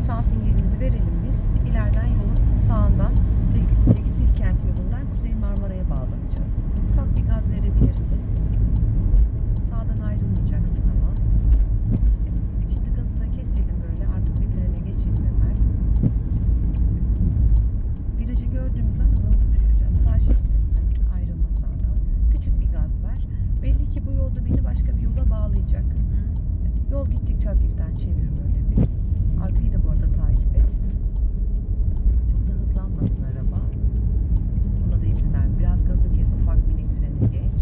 Sağ sinyalimizi verelim biz. İleriden yolun sağından tekstil, tekstil kent yolundan Kuzey Marmara'ya bağlanacağız. Ufak bir gaz verebilirsin. Sağdan ayrılmayacaksın ama. Şimdi gazı da keselim böyle. Artık bir frene geçelim hemen. Virajı gördüğümüz an hızımızı düşüreceğiz. Sağ şerittesin. Ayrılma sağdan. Küçük bir gaz ver. Belli ki bu yolda beni başka bir yola bağlayacak. Yol gittikçe hafiften çevir böyle bir. Arkayı da bu arada takip et. Çok da hızlanmasın araba. Ona da izin ver. Biraz gazı kes, ufak minik frene geç.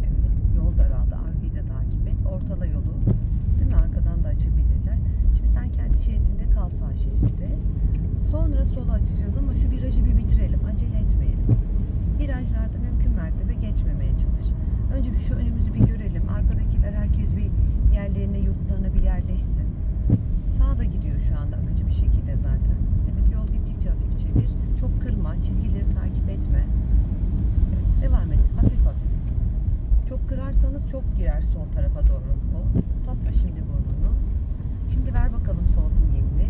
Evet, yol daraldı. Arkayı da takip et. Ortala yolu. Değil mi? Arkadan da açabilirler. Şimdi sen kendi şeridinde kal sağ şeritte. Sonra sola açacağız ama şu virajı bir bitirelim. Acele etmeyelim. Virajlarda mümkün mertebe geçmemeye çalış. Önce bir şu önümüzü bir görelim. Arkadakiler herkes bir yerlerine, yurtlarına bir yerleşsin. Sağda gidiyor şu anda akıcı bir şekilde zaten. Evet yol gittikçe hafif çevir. Çok kırma, çizgileri takip etme. Evet, devam et. Hafif hafif. Çok kırarsanız çok girer sol tarafa doğru. O. Topla şimdi burnunu. Şimdi ver bakalım sol sinyalini.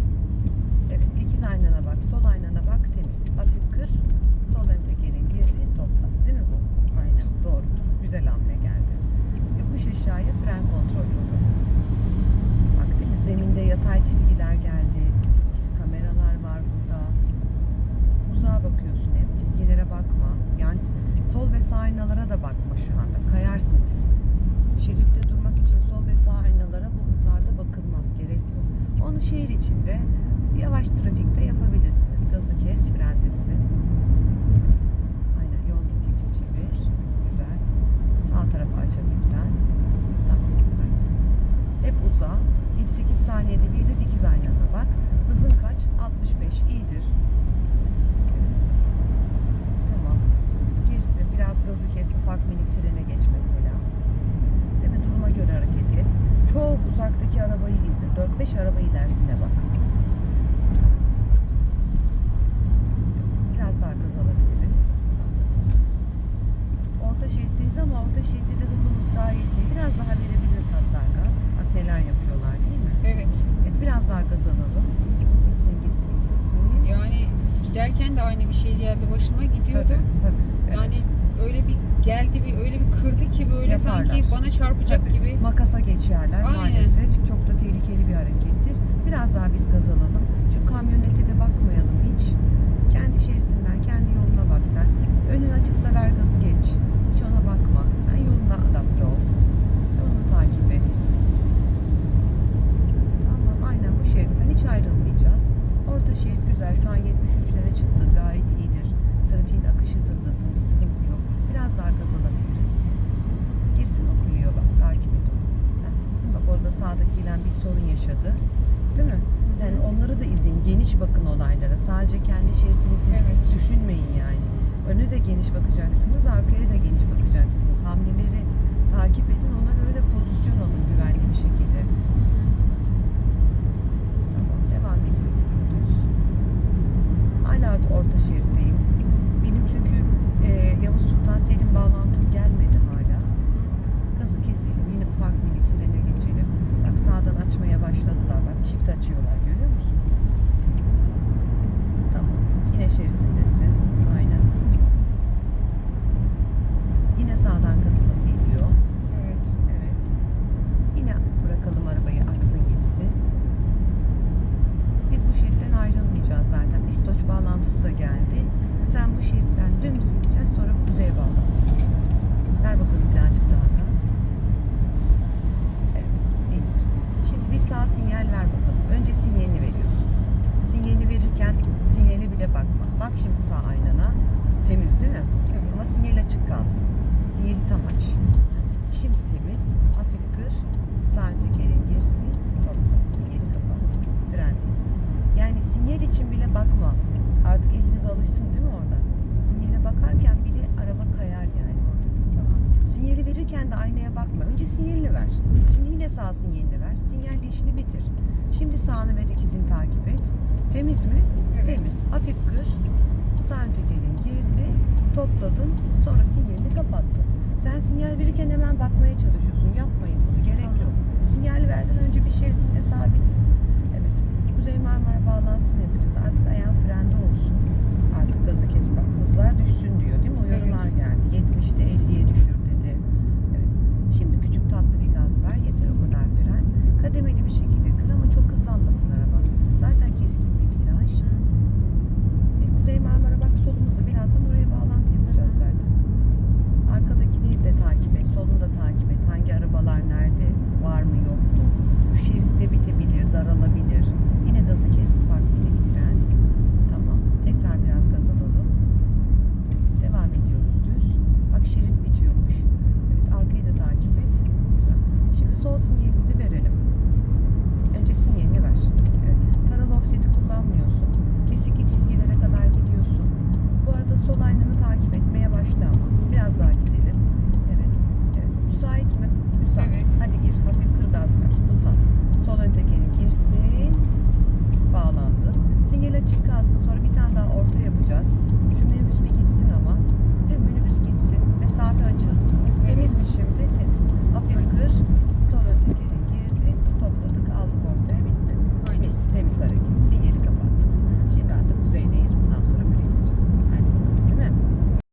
Evet dikiz aynana bak. Sol aynana bak temiz. Hafif kır. Sol ön tekerin girdi. Topla. Değil mi bu? Aynen. Doğrudur. Güzel hamle geldi. Yokuş aşağıya fren kontrol yolu. Bak değil mi? Zeminde yatay çizgiler geldi. İşte kameralar var burada. Uzağa bakıyorsun hep. Çizgilere bakma. Yani sol ve sağ aynalara da bakma şu anda. Kayarsınız. Onu şehir içinde yavaş trafikte yapabilirsiniz. Gazı kes, frendesin. Aynen yol gittikçe çevir. Güzel. Sağ tarafı aç hafiften. Tamam güzel. Hep uza. 7-8 saniyede bir de dikiz aynana bak. Hızın kaç? 65. İyidir. Tamam. Girsin. Biraz gazı kes. Ufak minik frene geç mesela. Değil mi? Duruma. Çok uzaktaki arabayı izle. 4-5 araba ilerisine bak. Biraz daha gaz alabiliriz. Orta şeritteyiz ama orta şeritte de hızımız gayet iyi. Biraz daha verebiliriz hatta gaz. Bak neler yapıyorlar değil mi? Evet. Evet biraz daha gaz alalım. Gitsin gitsin gitsin. Yani giderken de aynı bir şey geldi başıma gidiyordu. Tabii tabii. Evet. Yani öyle bir geldi bir öyle bir kırdı ki böyle Yaparlar. sanki bana çarpacak Tabii. gibi. Makasa geçerler Aynen. maalesef. Çok da tehlikeli bir harekettir. Biraz daha biz gaz alalım. Şu kamyonete de bakmayalım hiç. Kendi şeridinden, kendi yoluna bak sen. Önün açıksa ver gazı geç. Hiç ona bakma. Sen yoluna adapte ol. Yolunu takip et. Tamam aynen bu şeritten hiç ayrılmayacağız. Orta şerit güzel. Şu an 73'lere çıktı. Gayet iyidir. Trafiğin akış hızındasın. Bir sıkıntı yok. Biraz daha gaz alabiliriz. Girsin okuyor bak. Takip et onu. Bak orada sağdakiyle bir sorun yaşadı. Değil mi? Yani onları da izleyin. Geniş bakın olaylara. Sadece kendi şeridinizi Evet. düşünmeyin yani. Öne de geniş bakacaksınız, arkaya da geniş bakacaksınız. Hamleleri takip edin. Ona göre de pozisyon alın güvenli bir şekilde. Tamam, devam ediyoruz dümdüz. Hala da orta şeritteyim. Benim çünkü e, Yavuz Sultan Selim bağlantım gelmedi hala. Gazı keselim. Yine ufak minik frene geçelim. Bak sağdan açmaya başladılar. Bak çift açıyorlar. Görüyor musun? Tamam. Yine şeritindesin. Aynen. Yine sağdan katılım geliyor. Evet. Evet. Yine bırakalım arabayı aksın gitsin. Biz bu şeritten ayrılmayacağız zaten. İstoç bağlantısı da geldi. Sen bu şeritten dümdüz gideceğiz sonra kuzeye bağlanacağız. Ver bakalım birazcık daha gaz. Evet, iyidir. Şimdi bir sağ sinyal ver bakalım. Önce sinyalini veriyorsun. Sinyalini verirken sinyale bile bakma. Bak şimdi sağ aynana. Temiz değil mi? Evet. Ama sinyal açık kalsın. Sinyali tam aç. Şimdi temiz. Hafif kır. Sağ tekerin girsin. Topla. Sinyali kapat. Frendeyiz. Yani sinyal için bile bakma. Artık eliniz alışsın değil mi orada? Sinyale bakarken bile araba kayar yani orada. Tamam. Sinyali verirken de aynaya bakma. Önce sinyalini ver. Şimdi yine sağ sinyalini ver. Sinyalle işini bitir. Şimdi sağını ve dikizini takip et. Temiz mi? Evet. Temiz. Hafif kır. Sağ ön tekerin girdi topladın, sonra sinyalini kapattın. Sen sinyal verirken hemen bakmaya çalışıyorsun. Yapmayın bunu, gerek tamam. yok. Sinyal verden önce bir şeridinde sabitsin. Evet, Kuzey Marmara bağlantısını yapacağız. Artık ayağın frende olsun. Artık gazı kes bak, hızlar düşsün diyor değil mi? Uyarılar geldi. 70'te 50'ye düşür dedi. Evet. Şimdi küçük tatlı bir gaz ver, yeter o kadar fren. Kademeli bir şekilde kır ama çok hızlanmasın araba. Zaten keskin bir viraj. Kuzey Marmara bak solumuzda. Birazdan oraya bağlantı yapacağız zaten.